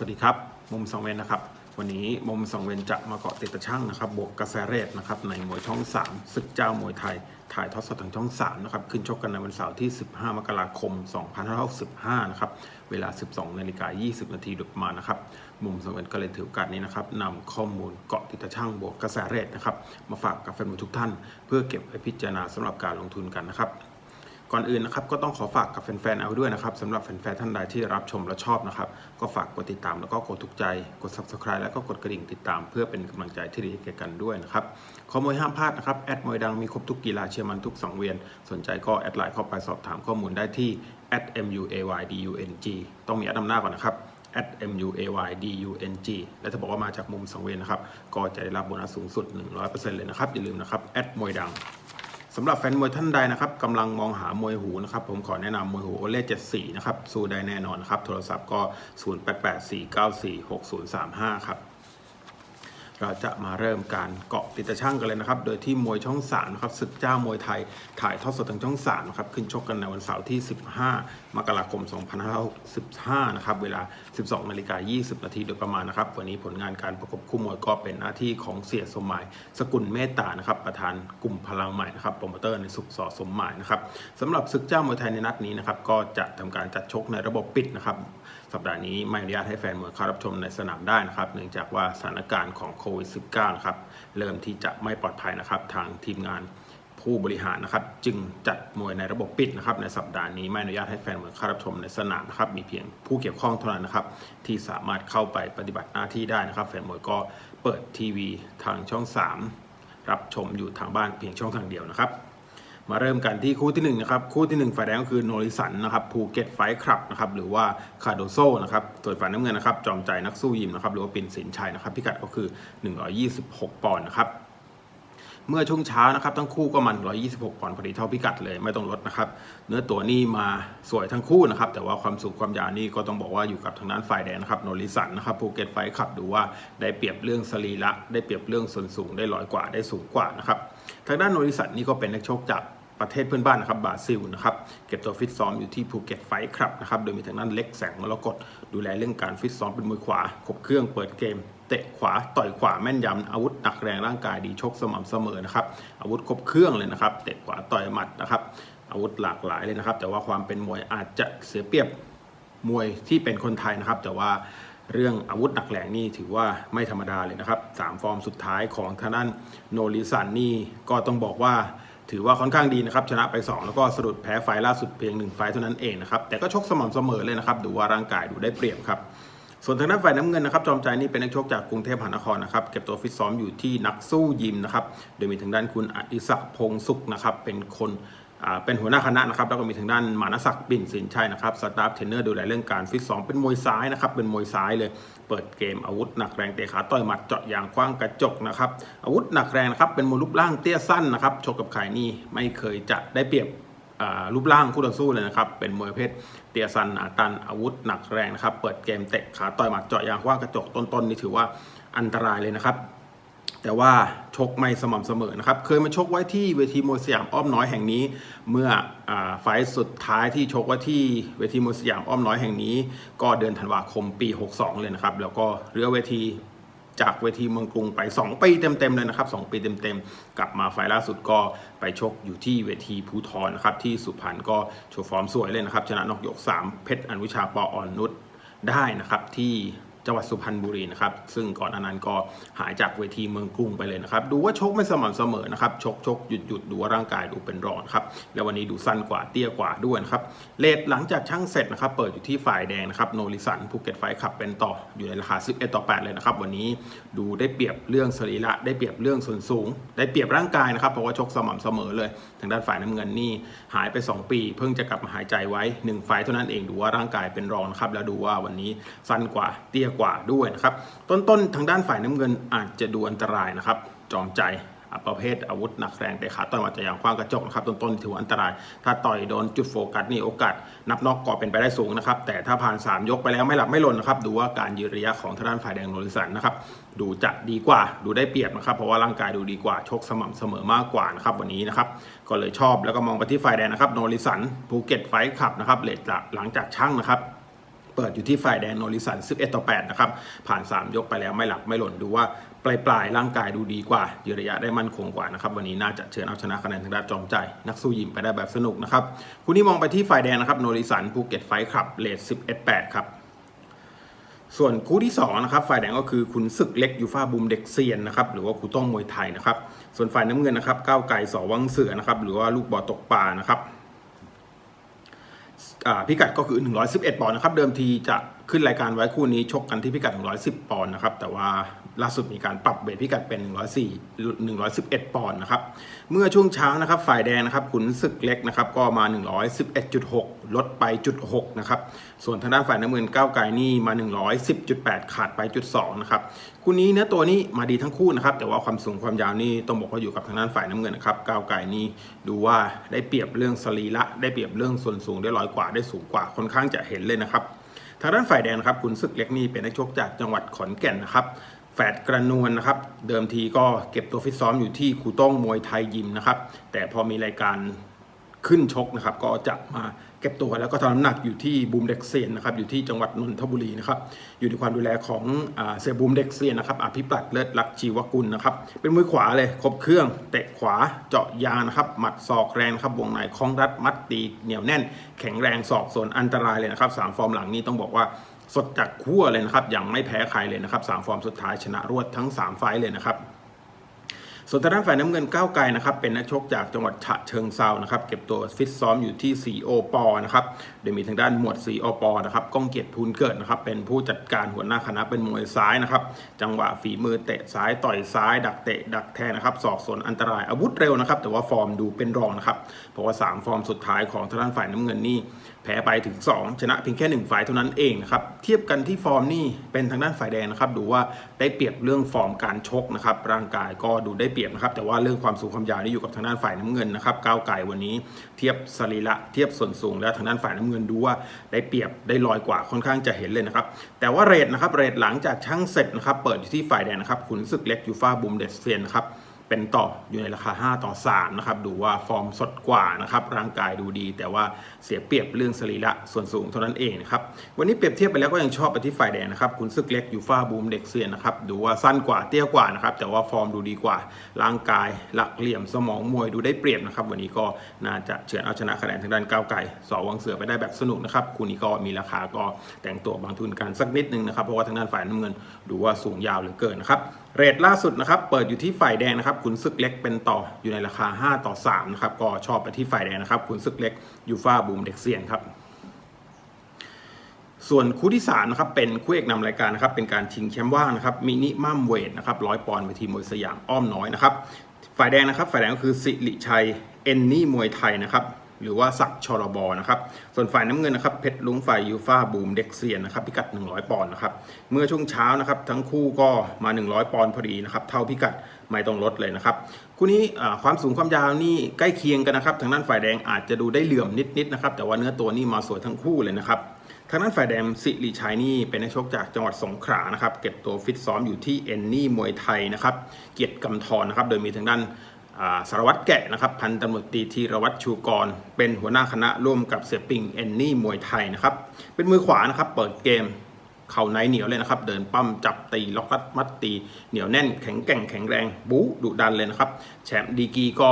สวัสดีครับ มุมสองเวนนะครับ วันนี้มุมสองเวนจะมาเกาะติดตะช่างนะครับ บวกกระแสเรศนะครับในมวยช่อง 3 ศึกเจ้ามวยไทย ถ่ายทอดสดทางช่อง 3 นะครับ ขึ้นชกกันในวันเสาร์ที่ 15 มกราคม 2565 นะครับ เวลา 12 นาฬิกา 20 นาทีโดยประมาณนะครับ มุมสองเวนก็เลยถือโอกาสนี้นะครับนำข้อมูลเกาะติดตะช่างบวกกระแสเรศนะครับ มาฝากกับแฟนมวยทุกท่าน เพื่อเก็บไว้พิจารณาสำหรับการลงทุนกันนะครับ ก่อนอื่นนะครับก็ต้องขอฝากกับแฟนๆเอาด้วยนะครับสำหรับแฟนๆท่านใดที่รับชมและชอบนะครับ ก็ฝากกดติดตามแล้วก็กดถูกใจ กด subscribe แล้วก็กดกระดิ่งติดตามเพื่อเป็นกำลังใจที่ดีให้แก่กันด้วยนะครับข้อมูลห้ามพลาดนะครับแอดมวยดังมีครบทุกกีฬาเชียร์มันทุกสังเวียน สนใจก็แอดไลน์เข้าไปสอบถามข้อมูลได้ที่ @muaydung ต้องมีแอดนำหน้าก่อนนะครับ @muaydung และถ้าบอกว่ามาจากมุมสังเวียนนะครับ ก็จะได้รับโบนัสสูงสุด 100%เลยนะครับ อย่าลืมนะครับแอดมวยดัง สำหรับแฟนมวยท่านใดนะครับกำลังมองหามวยหูนะครับ ผมขอแนะนำมวยหูโอเล่74 นะครับ สู้ได้แน่นอนนะครับ โทรศัพท์ก็ 0884946035 ครับ เราจะมาเริ่มการเกาะติดตะช่างกันเลยนะครับ โดยที่มวยช่อง3นะครับศึกเจ้ามวยไทยถ่ายทอดสดทางช่อง3นะครับขึ้นชกกันในวันเสาร์ที่ 15 มกราคม 2565 นะครับ เวลา 12 นาฬิกา 20 นาทีโดยประมาณนะครับ วันนี้ผลงานการประกบคู่มวยก็เป็นหน้าที่ของเสียสมหมาย สกุลเมตตานะครับ ประธานกลุ่มพลังใหม่นะครับ โปรโมเตอร์ในสุขสอสมหมายนะครับสำหรับศึกเจ้ามวยไทยในนัดนี้นะครับ ก็จะทำการจัดชกในระบบปิดนะครับ สัปดาห์นี้ไม่อนุญาตให้แฟนมวยเข้ารับชมในสนามได้นะครับ เนื่องจากว่าสถานการณ์ของโควิด -19 ครับเริ่มที่จะไม่ปลอดภัยนะครับ ทางทีมงานผู้บริหารนะครับ จึงจัดมวยในระบบปิดนะครับ ในสัปดาห์นี้ไม่อนุญาตให้แฟนมวยเข้ารับชมในสนามนะครับ มีเพียงผู้เกี่ยวข้องเท่านั้นนะครับ ที่สามารถเข้าไปปฏิบัติหน้าที่ได้นะครับ แฟนมวยก็เปิดทีวีทางช่อง 3 รับชมอยู่ทางบ้านเพียงช่องทางเดียวนะครับ มาเริ่มกันที่คู่ที่1นะครับคู่ที่1ฝ่ายแดงก็คือโนริสันนะครับภูเก็ตไฟคลับนะครับหรือว่าคาโดโซนะครับส่วนฝ่ายน้ำเงินนะครับจอมใจนักสู้ยิมนะครับหรือว่าปินสินชัยนะครับพิกัดก็คือ 126 ปอนด์นะครับเมื่อช่วงเช้านะครับทั้งคู่ก็มัน 126 ปอนด์พอดีเท่าพิกัดเลยไม่ต้องลดนะครับเนื้อตัวนี่มาสวยทั้งคู่นะครับแต่ว่าความสูงความยาวนี่ก็ต้องบอกว่าอยู่กับทางด้านฝ่ายแดงนะครับโนริสันนะครับภูเก็ตไฟท์คลับดูว่าได้เปรียบเรื่องสรีระได้เปรียบเรื่องส่วนสูงได้ลอยกว่าได้สูงกว่านะครับทางด้านโนริสันนี่ก็เป็นนักชกจาก ประเทศเพื่อนบ้านนะครับบราซิลนะครับเก็บตัวฟิตซ้อมอยู่ที่ภูเก็ตไฟครับนะครับโดยมีทางด้นเล็กแสงมรกตดูแลเรื่องการฟิตซ้อมเป็นมือขวาครบเครื่องเปิดเกมเตะขวาต่อยขวาแม่นยำอาวุธหนักแรงร่างกายดีชกสม่ำเสมอนะครับอาวุธครบเครื่องเลยนะครับเตะขวาต่อยหมัดนะครับอาวุธหลากหลายเลยนะครับ แต่ว่าความเป็นมวยอาจจะเสียเปรียบมวยที่เป็นคนไทยนะครับ แต่ว่าเรื่องอาวุธหนักแรงนี่ถือว่าไม่ธรรมดาเลยนะครับสามฟอร์มสุดท้ายของทางด้านโนริสันนี่ก็ต้องบอกว่า ถือว่าค่อนข้างดีนะครับชนะไป 2 แล้วก็สะดุดแพ้ไฟล์ล่าสุดเพียง 1 ไฟล์เท่านั้นเองนะครับแต่ก็ชกสม่ำเสมอเลยนะครับดูว่าร่างกายดูได้เปรียบครับส่วนทางด้านฝ่ายน้ำเงินนะครับจอมใจนี่เป็นนักชกจากกรุงเทพมหานครนะครับเก็บตัวฟิตซ้อมอยู่ที่นักสู้ยิมนะครับโดยมีทางด้านคุณอดิศักดิ์พงศุขนะครับเป็นคน เป็นหัวหน้าคณะนะครับแล้วก็มีทางด้านมานศักดิ์ปิ่นสินชัยนะครับสตาฟเทรนเนอร์ดูแลเรื่องการฟิตซ้อมเป็นมวยซ้ายนะครับเป็นมวยซ้ายเลย เปิดเกมอาวุธหนักแรงเตะขาต่อยหมัดเจาะยางคว้างกระจกนะครับอาวุธหนักแรงนะครับเป็นมวยรูปร่างเตี้ยสั้นนะครับชกกับใครนี่ไม่เคยจะได้เปรียบรูปร่างคู่ต่อสู้เลยนะครับเป็นมวยประเพศเตียซันหนาตันอาวุธหนักแรงนะครับเปิดเกมเตะขาต่อยหมัดเจาะยางคว้างกระจกต้นๆนี่ถือว่าอันตรายเลยนะครับ แต่ว่าชกไม่สม่ำเสมอนะครับ เคยมาชกไว้ที่เวทีมวยสยามอ้อมน้อยแห่งนี้ เมื่ออไฟล์สุดท้ายที่ชกไว้ที่เวทีมวยสยามอ้อมน้อยแห่งนี้ ก็เดือนธันวาคมปี 62 เลยนะครับ แล้วก็เรือเวทีจากเวทีเมืองกรุงไป 2 ปีเต็มๆเลยนะครับ 2 ปีเต็มๆ กลับมาไฟล์ล่าสุดก็ไปชกอยู่ที่เวทีภูทรนะครับ ที่สุพรรณก็โชว์ฟอร์มสวยเลยนะครับ ชนะนอกยก 3 เพชรอนุชาปออ่อนนุชได้นะครับที่ จังหวัดสุพรรณบุรีนะครับซึ่งก่อนหนานั้นก็หายจากเวทีเมืองกรุงไปเลยนะครับดูว่าชกไม่สม่ำเสมอนะครับชกชกหยุดหยุดดูว่าร่างกายดูเป็นรองครับแล้ววันนี้ดูสั้นกว่าเตี้ยกว่าด้วยนะครับเลทหลังจากช่างเสร็จนะครับเปิดอยู่ที่ฝ่ายแดงนะครับโนริสันภูเก็ตไฟขับเป็นต่ออยู่ในราคา 11 ต่อ 8 เลยนะครับวันนี้ดูได้เปรียบเรื่องสรีระได้เปรียบเรื่องส่วนสูง ได้เปรียบร่างกายนะครับเพราะว่าชกสม่ำเสมอเลย ทางด้านฝ่ายน้ำเงินนี่หายไป 2 ปี เพิ่งจะกลับมาหายใจไว้1ไฟเท่านั้นเองดูว่าร่างกายเป็นรองนะครับแล้วดูว่าวันนี้สั้นกว่าเตี้ยกว่าด้วยนะครับ ต้นๆ ทางด้านฝ่ายน้ำเงินอาจจะดูอันตรายนะครับ จอมใจประเภทอาวุธหนักแรงแต่ขาต่อยหมัจะยางคว้างกระจกนะครับต้นๆถือว่าอันตราย ถ้าต่อยโดนจุดโฟกัสนี่โอกาสนับนอกก็เป็นไปได้สูงนะครับแต่ถ้าผ่าน 3 ยกไปแล้วไม่หลับไม่หล่นนะครับดูว่าการยืนระยะของทางด้านฝ่ายแดงโนริสันนะครับดูจะดีกว่าดูได้เปรียบนะครับเพราะว่าร่างกายดูดีกว่าชกสม่ำเสมอมากกว่านะครับวันนี้นะครับก็เลยชอบแล้วก็มองไปที่ฝ่ายแดงนะครับโนริสันภูเก็ตไฟท์ขับนะครับเลทหลังจากช่างนะครับ เปิดอยู่ที่ฝ่ายแดงโนริสัน 11 ต่อ 8 นะครับ ผ่าน 3 ยกไปแล้วไม่หลับไม่หล่นดูว่าปลายปลายร่างกายดูดีกว่ายืนระยะได้มั่นคงกว่านะครับ วันนี้น่าจะเชิญเอาชนะคะแนนทางด้านจอมใจ นักสู้ยิมไปได้แบบสนุกนะครับคุณนี่มองไปที่ฝ่ายแดงนะครับโนริสันภูเก็ตไฟคลับเลท11 8 ครับส่วนคู่ที่2นะครับฝ่ายแดงก็คือคุณศึกเล็กยูฟ่าบูมเด็กเซียนนะครับหรือว่าครูต้องมวยไทยนะครับส่วนฝ่ายน้ำเงินนะครับก้าวไก่สอวังเสือนะครับหรือว่าลูกบอตกปลานะครับ พิกัดก็คือ 111 ปอนด์นะครับ เดิมทีจะ ขึ้นรายการไว้คู่นี้ชกกันที่พิกัด 110 ปอนด์นะครับ แต่ว่าล่าสุดมีการปรับเวทพิกัดเป็น 104 111 ปอนด์นะครับ เมื่อช่วงเช้านะครับฝ่ายแดงนะครับขุนศึกเล็กนะครับก็มา 111.6 ลดไปจุด6นะครับ ส่วนทางด้านฝ่ายน้ำเงินก้าวไก่นี่มา 110.8 ขาดไปจุด2นะครับ คู่นี้เนื้อตัวนี้มาดีทั้งคู่นะครับ แต่ว่าความสูงความยาวนี่ต้องบอกว่าอยู่กับทางด้านฝ่ายน้ำเงินนะครับ ก้าวไก่นี่ดูว่าได้เปรียบเรื่องสรีระได้เปรียบเรื่องส่วนสูงได้ร้อยกว่าได้สูงกว่าค่อนข้างจะเห็นเลยนะครับ ทางด้านฝ่ายแดงนะครับขุนศึกเล็กนี่เป็นนักชกจากจังหวัดขอนแก่นนะครับแฝดกระนวลนะครับ เดิมทีก็เก็บตัวฟิตซ้อมอยู่ที่คูต้องมวยไทยยิมนะครับ แต่พอมีรายการขึ้นชกนะครับ ก็จะมา เก็บตัวแล้วก็ทำน้ำหนักอยู่ที่บูมเด็กเซียนนะครับอยู่ที่จังหวัดนนทบุรีนะครับอยู่ในความดูแลของเสียบูมเด็กเซียนนะครับอภิปรัตเลิศลักชีวกุลนะครับเป็นมือขวาเลยครบเครื่องเตะขวาเจาะยางนะครับหมัดศอกแรงครับวงในคล้องรัดมัดตีเหนียวแน่น แข็งแรงศอกส่วนอันตรายเลยนะครับสามฟอร์มหลังนี้ต้องบอกว่าสดจากขั้วเลยนะครับอยังไม่แพ้ใครเลยนะครับสามฟอร์มสุดท้ายชนะรวดทั้ง 3 ไฟเลยนะครับ ส่วนทางด้านฝ่ายน้ำเงินก้าวไกลนะครับเป็นนักชกจากจังหวัดฉะเชิงเซานะครับเก็บตัวฟิตซ้อมอยู่ที่สีโอปอนะครับโดยมีทางด้านหมวดสีโอปอนะครับก้องเกียรติพูนเกิดนะครับเป็นผู้จัดการหัวหน้าคณะเป็นมวยซ้ายนะครับจังหวะฝีมือเตะซ้ายต่อยซ้าย ดักเตะดักแทงนะครับศอกสวนอันตรายอาวุธเร็วนะครับแต่ว่าฟอร์มดูเป็นรองนะครับเพราะว่า 3 ฟอร์มสุดท้ายของทางด้านฝ่ายน้ำเงินนี่แพ้ไปถึง 2 ชนะเพียงแค่ 1 ฝ่ายเท่านั้นเองนะครับเทียบกันที่ฟอร์มนี่เป็นทางด้านฝ่ายแดงนะครับดูว่าได้เปรียบเรื่องฟอร์มการชกนะครับร่างกายก็ดูได้เรียบนะครับแต่ว่าเรื่องความสูงความยาวนี่อยู่กับทางด้านฝ่ายน้ำเงินนะครับก้าวไก่วันนี้เทียบสรีระเทียบส่วนสูงแล้วทางด้านฝ่ายน้ำเงินดูว่าได้เปรียบได้ลอยกว่าค่อนข้างจะเห็นเลยนะครับแต่ว่าเรทนะครับเรทหลังจากช่างเสร็จนะครับเปิดอยู่ที่ฝ่ายแดงนะครับขุนศึกเล็กยูฟ่าบูมเดสเซียนนะครับ เป็นต่ออยู่ในราคา 5 ต่อ 3 นะครับ ดูว่าฟอร์มสดกว่านะครับ ร่างกายดูดี แต่ว่าเสียเปรียบเรื่องสรีระส่วนสูงเท่านั้นเองนะครับ วันนี้เปรียบเทียบไปแล้วก็ยังชอบไปที่ฝ่ายแดงนะครับคุณซึกเล็กยูฟ่าบูมเด็กเซียนนะครับ ดูว่าสั้นกว่าเตี้ยกว่านะครับ แต่ว่าฟอร์มดูดีกว่า ร่างกายหลักเหลี่ยมสมองมวยดูได้เปรียบนะครับ วันนี้ก็น่าจะเฉือนเอาชนะคะแนนทางด้านก้าวไก่สอวังเสือไปได้แบบสนุกนะครับคู่นี้ก็มีราคาก็แต่งตัวบางทุนกันสักนิดนึงนะครับ เพราะว่าทางด้านฝ่ายน้ำเงิน ดูว่าสูงยาวเหลือเกินนะครับ เรทล่าสุดนะครับ เปิดอยู่ที่ฝ่ายแดงนะครับขุนศึกเล็กเป็นต่ออยู่ในราคา 5 ต่อ3นะครับก็ชอบไปที่ฝ่ายแดงนะครับขุนศึกเล็กยูฟ่าบูมเด็กเซียนครับส่วนคู่ที่3นะครับเป็นคู่เอกนำรายการนะครับเป็นการชิงแชมป์ว่างนะครับมินิมัมเวทนะครับร้อยปอนด์เวทีมวยสยามอ้อมน้อยนะครับฝ่ายแดงนะครับฝ่ายแดงก็คือสิริชัยเอนนี่มวยไทยนะครับ หรือว่าศักชรบนะครับ ส่วนฝ่ายน้ำเงินนะครับเพชรลุงฝ่ายยูฟ่าบูมเด็กเซียนนะครับพิกัด 100 ปอนด์นะครับ เมื่อช่วงเช้านะครับทั้งคู่ก็มา 100 ปอนด์พอดีนะครับเท่าพิกัดไม่ต้องลดเลยนะครับคู่นี้ความสูงความยาวนี่ใกล้เคียงกันนะครับ ทางด้านฝ่ายแดงอาจจะดูได้เหลื่อมนิดๆนะครับแต่ว่าเนื้อตัวนี่มาสวยทั้งคู่เลยนะครับทางด้านฝ่ายแดงสิริชัยนี่เป็นนักชกจากจังหวัดสงขลานะครับเก็บตัวฟิตซ้อมอยู่ที่เอนนี่มวยไทยนะครับเกียรติกำธรนะครับโดยมีทางด้าน สารวัตรแกะนะครับพันตำรวจตีธีรวัตรชูกร เป็นหัวหน้าคณะร่วมกับเสียปิงเอนนี่มวยไทยนะครับเป็นมือขวานะครับเปิดเกมเข่าในเหนียวเลยนะครับ เดินปั้มจับตีล็อกรัดมัดตีเหนียวแน่นแข็งแกร่งแข็งแรงบู๊ดุดันเลยนะครับ แชมป์ดีกีก็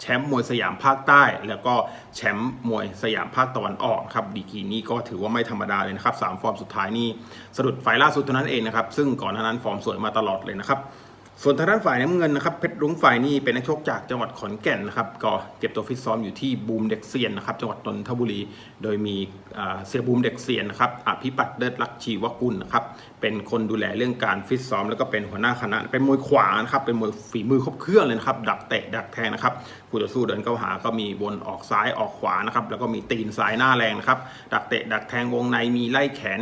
แชมป์มวยสยามภาคใต้ แล้วก็แชมป์มวยสยามภาคตะวันออกครับดีกีนี้ก็ถือว่าไม่ธรรมดาเลยนะครับสามฟอร์มสุดท้ายนี่สะดุดไฟล่าสุดเท่านั้นเองนะครับซึ่งก่อนหน้านั้นฟอร์มสวยมาตลอดเลยนะครับ ส่วนทางด้านฝ่ายน้ำเงินนะครับเพชรรุ้งฝ่ายนี่เป็นนักชกจากจังหวัดขอนแก่นนะครับก็เก็บตัวฟิตซ้อมอยู่ที่บูมเด็กเซียนนะครับจังหวัดนนทบุรี โดยมีเสียบูมเด็กเซียนนะครับอภิปัตย์เลิศลักชีวกุลนะครับเป็นคนดูแลเรื่องการฟิตซ้อม แล้วก็เป็นหัวหน้าคณะ เป็นมวยขวานะครับเป็นมวยฝีมือครบเครื่องเลยนะครับดักเตะดักแทงนะครับคู่ต่อสู้เดินเข้าหาก็มีวนออกซ้ายออกขวานะครับแล้วก็มีตีนซ้ายหน้าแรงนะครับดักเตะดักแทงวงในมีไล่แขน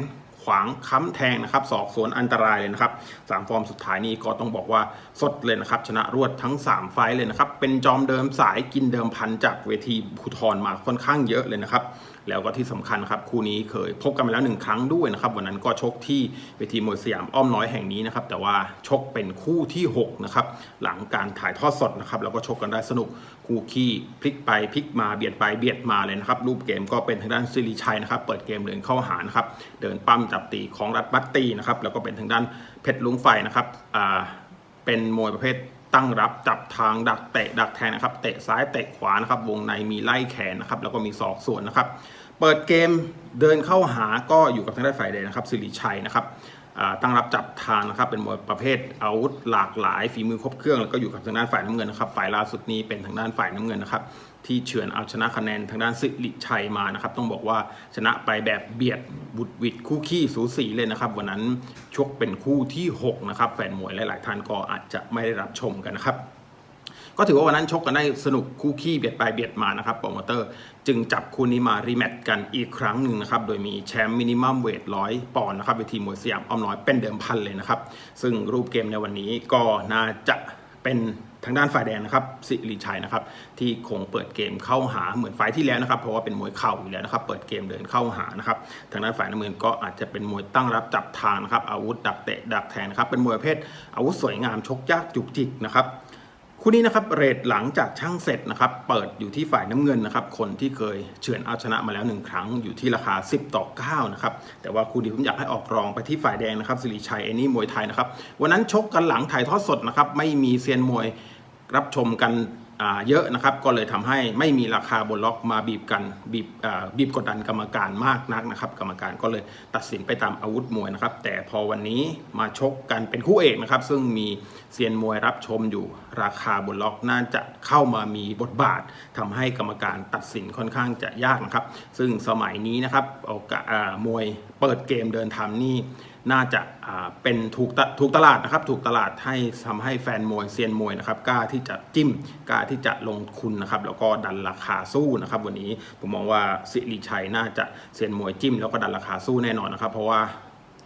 างค้ำแทงนะครับสอกสวนอันตรายเลยนะครับสามฟอร์มสุดท้ายนี้ก็ต้องบอกว่าสดเลยนะครับ ชนะรวดทั้ง 3 ไฟเลยนะครับ เป็นจอมเดิมสายกินเดิมพันจากเวทีภูทรมาค่อนข้างเยอะเลยนะครับ แล้วก็ที่สำคัญครับคู่นี้เคยพบกันมาแล้วหนึ่งครั้งด้วยนะครับวันนั้นก็ชกที่เวทีมวยสยามอ้อมน้อยแห่งนี้นะครับแต่ว่าชกเป็นคู่ที่หกนะครับหลังการถ่ายทอดสดนะครับแล้วก็ชกกันได้สนุกคู่ขี้พลิกไปพลิกมาเบียดไปเบียดมาเลยนะครับรูปเกมก็เป็นทางด้านซิริชัยนะครับเปิดเกมเดินเข้าหานะครับเดินปั้มจับตีของรัฐบัตตีนะครับแล้วก็เป็นทางด้านเพชรลุงไฟนะครับอ่าเป็นมวยประเภท ตั้งรับจับทางดักเตะดักแทงนะครับเตะซ้ายเตะขวานะครับวงในมีไล่แขนนะครับแล้วก็มีศอกส่วนนะครับ เปิดเกมเดินเข้าหาก็อยู่กับทางด้านฝ่ายแดงนะครับสิริชัยนะครับ ตั้งรับจับทางนะครับ เป็นมวยประเภทอาวุธหลากหลายฝีมือครบเครื่องแล้วก็อยู่กับทางด้านฝ่ายน้ำเงินนะครับ ฝ่ายล่าสุดนี้เป็นทางด้านฝ่ายน้ำเงินนะครับ ที่เฉือนเอาชนะคะแนนทางด้านสิริชัยมานะครับ ต้องบอกว่าชนะไปแบบเบียดบุดวิดคู่ขี้สูสีเลยนะครับ วันนั้นชกเป็นคู่ที่หกนะครับ แฟนมวยหลาย ๆ ท่านก็อาจจะไม่ได้รับชมกันนะครับ ก็ถือว่าวันนั้นชกกันได้สนุกคู่ขี้เบียดไปเบียดมานะครับโปรโมเตอร์ จึงจับคู่นี้มารีแมตช์กันอีกครั้งหนึ่งนะครับ โดยมีแชมป์มินิมัมเวทร้อยปอนด์นะครับเวทีมวยสยามอ้อมน้อยเป็นเดิมพันเลยนะครับ ซึ่งรูปเกมในวันนี้ก็น่าจะเป็นทางด้านฝ่ายแดงนะครับสิริชัยนะครับที่คงเปิดเกมเข้าหาเหมือนไฟที่แล้วนะครับเพราะว่าเป็นมวยเข่าอยู่แล้วนะครับเปิดเกมเดินเข้าหานะครับทางด้านฝ่ายน้ำเงินก็อาจจะเป็นมวยตั้งรับจับทางนะครับอาวุธดักเตะดักแทงนะครับเป็นมวยประเภทอาวุธสวยงามชกยากจุกจิกนะครับ คู่นี้นะครับเรทหลังจากช่างเสร็จนะครับเปิดอยู่ที่ฝ่ายน้ำเงินนะครับคนที่เคยเฉือนเอาชนะมาแล้วหนึ่งครั้งอยู่ที่ราคา 10 ต่อ9นะครับแต่ว่าคู่นี้ผมอยากให้ออกรองไปที่ฝ่ายแดงนะครับสิริชัยเอนี่มวยไทยนะครับวันนั้นชกกันหลังถ่ายทอดสดนะครับไม่มีเซียนมวยรับชมกัน เยอะนะครับ ก็เลยทำให้ไม่มีราคาบนล็อกมาบีบกันบีบบีบกดดันกรรมการมากนักนะครับ กรรมการก็เลยตัดสินไปตามอาวุธมวยนะครับ แต่พอวันนี้มาชกกันเป็นคู่เอกนะครับ ซึ่งมีเซียนมวยรับชมอยู่ราคาบนล็อกน่าจะเข้ามามีบทบาททำให้กรรมการตัดสินค่อนข้างจะยากนะครับ ซึ่งสมัยนี้นะครับโอกาสอ่ามวยเปิดเกมเดินทำนี่ น่าจะเป็นถูกถูกตลาดนะครับ ถูกตลาดให้ทำให้แฟนมวยเซียนมวยนะครับกล้าที่จะจิ้มกล้าที่จะลงทุนนะครับ แล้วก็ดันราคาสู้นะครับ วันนี้ผมมองว่าสิริชัยน่าจะเซียนมวยจิ้ม แล้วก็ดันราคาสู้แน่นอนนะครับ เพราะว่า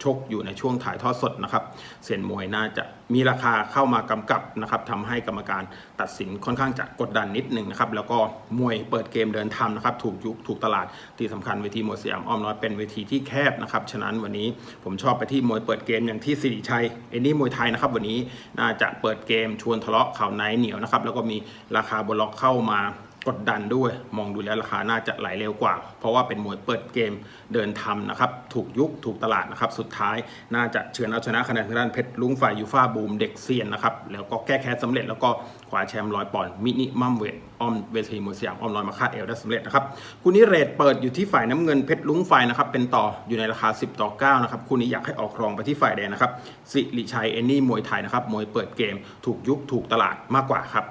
ชกอยู่ในช่วงถ่ายทอดสดนะครับเซียนมวยน่าจะมีราคาเข้ามากำกับนะครับทำให้กรรมการตัดสินค่อนข้างจะกดดันนิดหนึ่งนะครับแล้วก็มวยเปิดเกมเดินทำนะครับถูกยุคถูกตลาดที่สำคัญเวทีมวยสยามอ้อมน้อยเป็นเวทีที่แคบนะครับฉะนั้นวันนี้ผมชอบไปที่มวยเปิดเกมอย่างที่สิริชัยเอ็นนี่มวยไทยนะครับวันนี้น่าจะเปิดเกมชวนทะเลาะข่าวในเหนียวนะครับแล้วก็มีราคาบล็อกเข้ามา กดดันด้วย มองดูแล้วราคาน่าจะไหลเร็วกว่า เพราะว่าเป็นมวยเปิดเกมเดินทำนะครับ ถูกยุคถูกตลาดนะครับ สุดท้ายน่าจะเฉือนเอาชนะคะแนนทางด้านเพชรลุงฝ่ายยูฟ่าบูมเด็กเซียนนะครับ แล้วก็แก้แค้นสำเร็จแล้วก็คว้าแชมป์ร้อยปอนด์มินิมัมเวทออมเวทีมวยสยามออมลอยมาคาดเอวได้สำเร็จนะครับคู่นี้เรทเปิดอยู่ที่ฝ่ายน้ำเงินเพชรลุงฝ่ายนะครับเป็นต่ออยู่ในราคา 10 ต่อ9นะครับคู่นี้อยากให้ออกรองไปที่ฝ่ายแดงนะครับสิริชัยเอนนี่มวยไทยนะครับมวยเปิดเกม ถูกยุคถูกตลาดมากกว่าครับ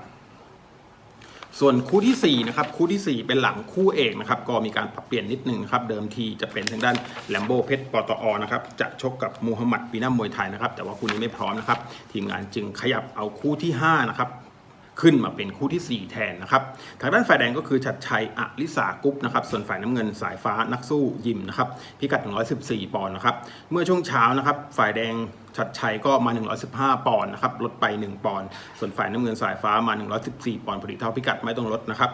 ส่วนคู่ที่4นะครับคู่ทีสี่ 4 เป็นหลังคู่เอกนะครับก็มีการปรับเปลี่ยนนิดหนึ่งนะครับเดิมทีจะเป็นทางด้านแลมโบเพชรปตอนะครับจะชกกับมูฮัมหมัดปีนามวยไทยนะครับแต่ว่าคู่นี้ไม่พร้อมนะครับทีมงานจึงขยับเอาคู่ที่5นะครับขึ้นมาเป็นคู่ทีสี่4 แทนนะครับ ทางด้านฝ่ายแดงก็คือชัดชัยอลิสากุ๊ปนะครับ ส่วนฝ่ายน้ำเงินสายฟ้านักสู้ยิมนะครับ พิกัด 114 ปอนด์นะครับ เมื่อช่วงเช้านะครับ ฝ่ายแดง ชัดชัยก็มา 115 ปอนด์นะครับลดไป 1 ปอนด์ส่วนฝ่ายน้ำเงินสายฟ้ามา 114 ปอนด์พอดีเท่าพิกัดไม่ต้องลดนะครับ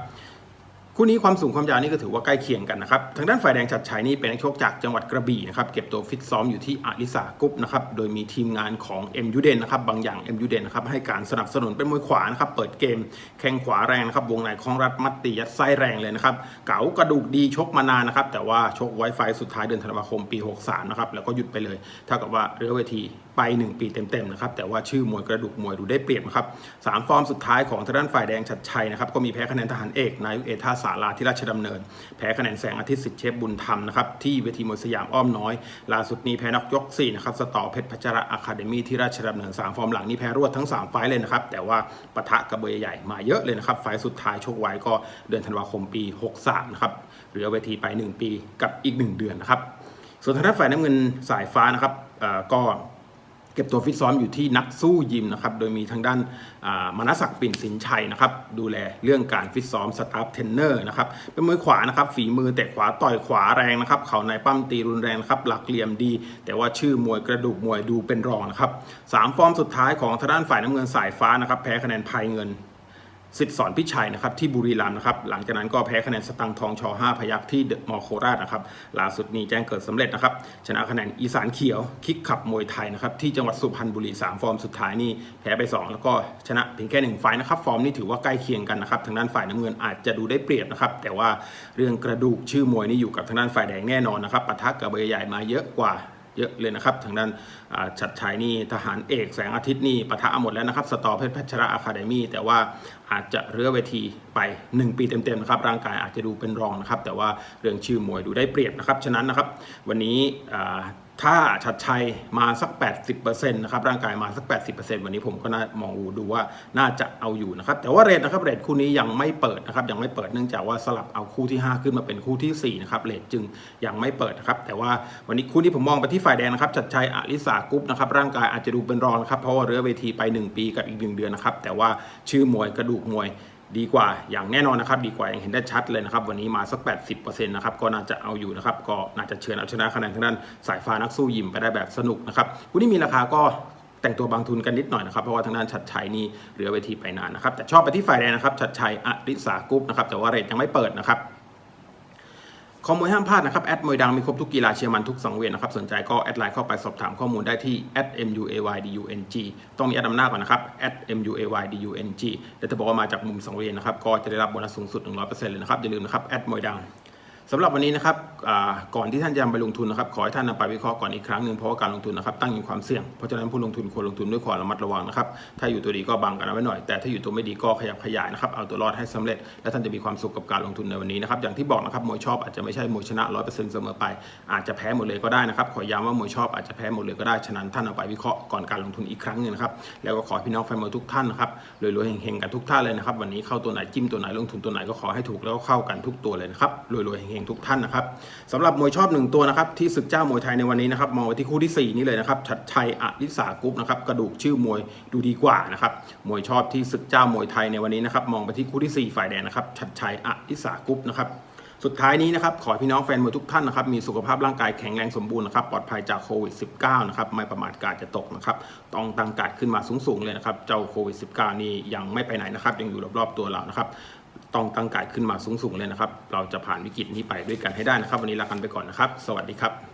คู่นี้ความสูงความยาวนี่ก็ถือว่าใกล้เคียงกันนะครับ ทางด้านฝ่ายแดงชัดชัยนี่เป็นนักชกจากจังหวัดกระบี่นะครับ เก็บตัวฟิตซ้อมอยู่ที่อาริสากรุ๊ปนะครับ โดยมีทีมงานของเอ็มยูเดนนะครับ บางอย่างเอ็มยูเดนนะครับให้การสนับสนุนเป็นมวยขวานะครับ เปิดเกมแข้งขวาแรงนะครับ วงในของรัดมัดตียัดไส้แรงเลยนะครับ เก๋ากระดูกดีชกมานานนะครับ แต่ว่าชกไวไฟสุดท้ายเดือนธันวาคมปี 63 นะครับ แล้วก็หยุดไปเลย เท่ากับว่าเรือเวทีไป 1 ปีเต็มๆนะครับแต่ว่าชื่อมวยกระดูกมวยดูได้เปรียบนะครับสามฟอร์มสุดท้ายของทางด้านฝ่ายแดงชัดชัยนะครับก็มีแพ้คะแนนทหารเอกนายกเอทาสาราที่ราชดำเนิน แพ้คะแนนแสงอาทิตย์สิทธิ์เชฟบุญธรรมนะครับที่เวทีมวยสยามอ้อมน้อย ล่าสุดนี้แพ้นักยก4นะครับสตอเพชรพัชระอะคาเดมี่ที่ราชดำเนิน3ฟอร์มหลังนี้แพ้รวดทั้ง 3 ไฟเลยนะครับแต่ว่าปะทะกระเบยใหญ่มาเยอะเลยนะครับไฟสุดท้ายโชคไว้ก็เดือนธันวาคมปี 63นะครับเหลือเวทีไป 1 ปีกับอีก 1 เดือนนะครับส่วนทางด้านฝ่ายน้ำเงินสายฟ้านะครับก็ ก็บตัวฟิตซ้อมอยู่ที่นักสู้ยิมนะครับ โดยมีทางด้านอ่ามนัสศักดิ์ปิ่นสินชัยนะครับ ดูแลเรื่องการฟิตซ้อมสตาฟเทรนเนอร์นะครับ เป็นมือขวานะครับ ฝีมือแตะขวาต่อยขวาแรงนะครับ เข่าในปั้มตีรุนแรงครับ หลักเหลี่ยมดี แต่ว่าชื่อมวยกระดูกมวยดูเป็นรองนะครับสามฟอร์มสุดท้ายของทางด้านฝ่ายน้ำเงินสายฟ้านะครับ แพ้คะแนนภายเงิน สิทธิ์สอนพิชัยนะครับที่บุรีรัมย์นะครับหลังจากนั้นก็แพ้คะแนนสตังทองชอ5พยักที่เดอะมอโคราชนะครับล่าสุดนี้แจ้งเกิดสำเร็จนะครับชนะคะแนนอีสานเขียวคิกขับมวยไทยนะครับที่จังหวัดสุพรรณบุรี 3 ฟอร์มสุดท้ายนี่แพ้ไป 2 แล้วก็ชนะเพียงแค่หนึ่งไฟนะครับฟอร์มนี่ถือว่าใกล้เคียงกันนะครับทางด้านฝ่ายน้ำเงินอาจจะดูได้เปรียบนะครับแต่ว่าเรื่องกระดูกชื่อมวยนี่อยู่กับทางด้านฝ่ายแดงแน่นอนนะครับปะทะกับเบอร์ใหญ่มาเยอะกว่า เยอะเลยนะครับ ทางด้านชัดชัยนี่ทหารเอกแสงอาทิตย์นี่ปะทะหมดแล้วนะครับ สตอเพชรพัชระอะคาเดมี่แต่ว่าอาจจะเรือเวทีไป 1 ปีเต็มๆนะครับร่างกายอาจจะดูเป็นรองนะครับ แต่ว่าเรื่องชื่อมวยดูได้เปรียบนะครับ ฉะนั้นนะครับ วันนี้ ถ้าชัดชัยมาสัก 80%นะครับร่างกายมาสัก 80%วันนี้ผมก็น่ามองดูว่าน่าจะเอาอยู่นะครับแต่ว่าเรทนะครับเรทคู่นี้ยังไม่เปิดนะครับยังไม่เปิดเนื่องจากว่าสลับเอาคู่ที่ 5 ขึ้นมาเป็นคู่ทีสี่4นะครับเรทจึงยังไม่เปิดนะครับแต่ว่าวันนี้คู่ที่ผมมองไปที่ฝ่ายแดงนะครับชัดชัยอลิสากรุ๊ปนะครับร่างกายอาจจะดูเป็นรองนะครับเพราะว่าเรือเวทีไป 1 ปีกับอีก 1 เดือนนะครับแต่ว่าชื่อมวยกระดูกมวย ดีกว่าอย่างแน่นอนนะครับ ดีกว่าอย่างเห็นได้ชัดเลยนะครับ วันนี้มาสัก 80%นะครับก็น่าจะเอาอยู่นะครับ ก็น่าจะเชิญเอาชนะคะแนนทางด้านสายฟ้านักสู้ยิมไปได้แบบสนุกนะครับวันนี้มีราคาก็แต่งตัวบางทุนกันนิดหน่อยนะครับ เพราะว่าทางด้านชัดชัยนี่เหลือเวทีไปนานนะครับ แต่ชอบไปที่ฝ่ายแดงนะครับชัดชัยอริสากรุ๊ปนะครับแต่ว่าเรทยังไม่เปิดนะครับ ข้อมูลห้ามพลาดนะครับ แอดมวยดังมีครบทุกกีฬาเชียร์มันทุกสังเวียนนะครับ สนใจก็แอดไลน์เข้าไปสอบถามข้อมูลได้ที่ @muaydung ต้องมีแอดอำหน้าก่อนนะครับ @muaydung และถ้าบอกว่ามาจากมุมสังเวียนนะครับ ก็จะได้รับโบนัสสูงสุด 100%เลยนะครับ อย่าลืมนะครับ แอดมวยดัง สำหรับวันนี้นะครับก่อนที่ท่านจะไปลงทุนนะครับขอให้ท่านนำไปวิเคราะห์ก่อนอีกครั้งหนึ่งเพราะว่าการลงทุนนะครับตั้งอยู่ความเสี่ยงเพราะฉะนั้นผู้ลงทุนควรลงทุนด้วยความระมัดระวังนะครับถ้าอยู่ตัวดีก็บังกันเอาไว้หน่อย แต่ถ้าอยู่ตัวไม่ดีก็ขยับขยายนะครับเอาตัวรอดให้สำเร็จ และท่านจะมีความสุขกับการลงทุนในวันนี้นะครับอย่างที่บอกนะครับมวยชอบอาจจะไม่ใช่มวยชนะ100%เปอร์เซ็นเสมอไป อาจจะแพ้หมดเลยก็ได้นะครับขอย้ำว่ามวยชอบอาจจะแพ้หมดเลยก็ได้ฉะนั้นท่านเอาไปวิเคราะห์ก่อนการลงทุนอีกครั้งนึงนะครับแล้วก็ขอพี่น้องแฟนมวยทุกท่านนะครับรวยๆเฮงๆกันทุกท่านเลยนะครับวันนี้เข้าตัวไหนจิ้มตัวไหนลงทุนตัวไหนก็ขอให้ถูกแล้วก็เข้ากันทุกตัวเลยนะครับรวยๆเฮงๆทุกท่านนะครับสำหรับมวยชอบหนึ่งตัวนะครับที่ศึกเจ้ามวยไทยในวันนี้นะครับมองไปที่คู่ที่ 4 นี้เลยนะครับชัดชัยอริสากุ๊ปนะครับกระดูกชื่อมวยดูดีกว่านะครับมวยชอบที่ศึกเจ้ามวยไทยในวันนี้นะครับมองไปที่คู่ที่ 4 ฝ่ายแดงนะครับชัดชัยอริสากุ๊ปนะครับสุดท้ายนี้นะครับขอพี่น้องแฟนมวยทุกท่านนะครับมีสุขภาพร่างกายแข็งแรงสมบูรณ์นะครับปลอดภัยจากโควิด -19 นะครับไม่ประมาทกาดจะตกนะครับต้องตั้งการดขึ้นมาสูงๆเลยนะครับเจ้าโควิด -19 นี่ยังไม่ไปไหนนะครับยังอยู่รอบๆตัวเรานะครับ ต้องตั้งกายขึ้นมาสูงๆเลยนะครับ เราจะผ่านวิกฤตนี้ไปด้วยกันให้ได้นะครับ วันนี้ลากันไปก่อนนะครับ สวัสดีครับ